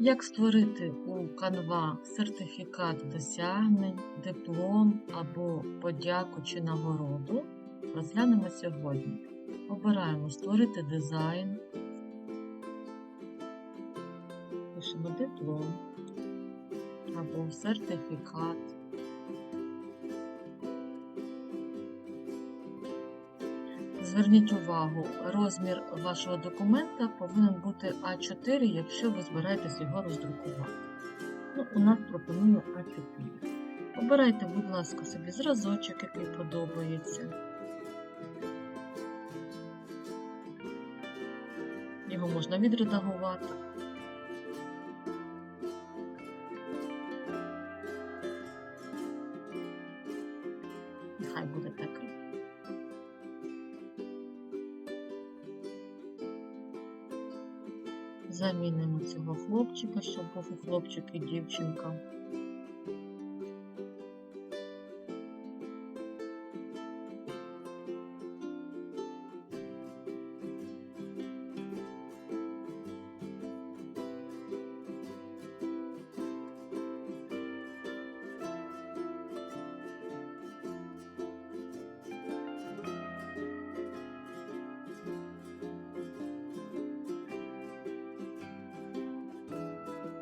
Як створити у Canva сертифікат досягнень, диплом або подяку чи нагороду, розглянемо сьогодні. Обираємо Створити дизайн, пишемо диплом або сертифікат. Зверніть увагу, розмір вашого документа повинен бути А4, якщо ви збираєтесь його роздрукувати. Ну, у нас пропоную А4. Обирайте, будь ласка, собі зразочок, який подобається. Його можна відредагувати. Нехай буде такий. Замінимо цього хлопчика, щоб був і хлопчик, і дівчинка.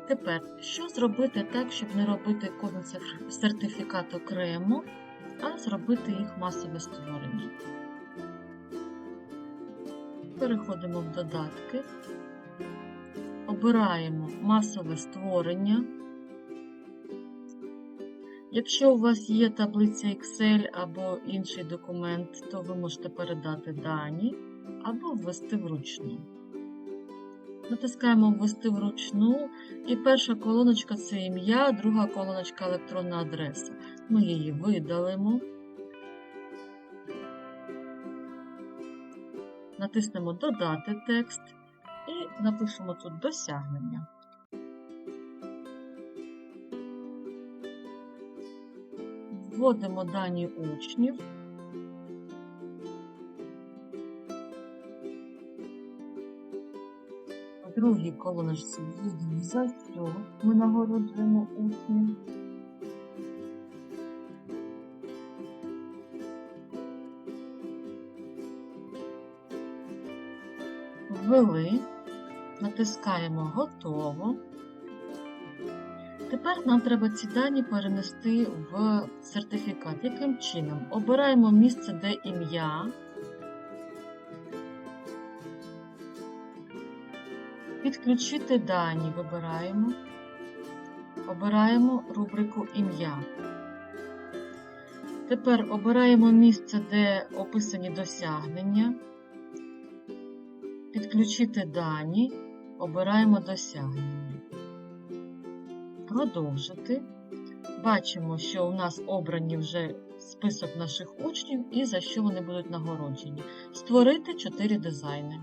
Тепер, що зробити так, щоб не робити кожен сертифікат окремо, а зробити їх масове створення? Переходимо в додатки, обираємо масове створення. Якщо у вас є таблиця Excel або інший документ, то ви можете передати дані або ввести вручну. Натискаємо Ввести вручну, і перша колоночка це ім'я, друга колоночка електронна адреса. Ми її видалимо. Натиснемо Додати текст і напишемо тут досягнення. Вводимо дані учнів. Другій колоночці вводимо за що ми нагороджуємо учнів. Ввели, натискаємо Готово. Тепер нам треба ці дані перенести в сертифікат. Яким чином? Обираємо місце, де ім'я. Підключити дані вибираємо. Обираємо рубрику Ім'я. Тепер обираємо місце, де описані досягнення. Підключити дані. Обираємо досягнення. Продовжити. Бачимо, що у нас обрані вже список наших учнів і за що вони будуть нагороджені. Створити 4 дизайни.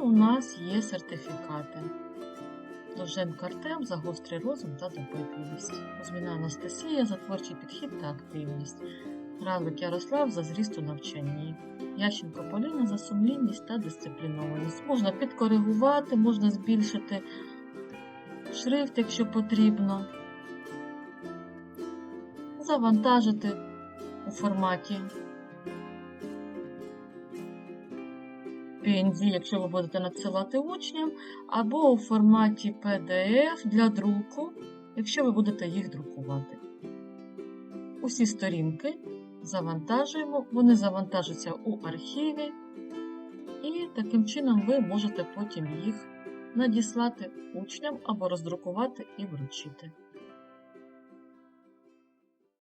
У нас є сертифікати. Довженко Артем за гострий розум та допитливість. Кузьміна Анастасія за творчий підхід та активність. Равлик Ярослав за зріст у навчанні. Ященко Поліна за сумлінність та дисциплінованість. Можна підкоригувати, можна збільшити шрифт, якщо потрібно. Завантажити у форматі PNG, якщо ви будете надсилати учням, або у форматі PDF для друку, якщо ви будете їх друкувати. Усі сторінки завантажуємо, вони завантажаться у архіві, і таким чином ви можете потім їх надіслати учням або роздрукувати і вручити.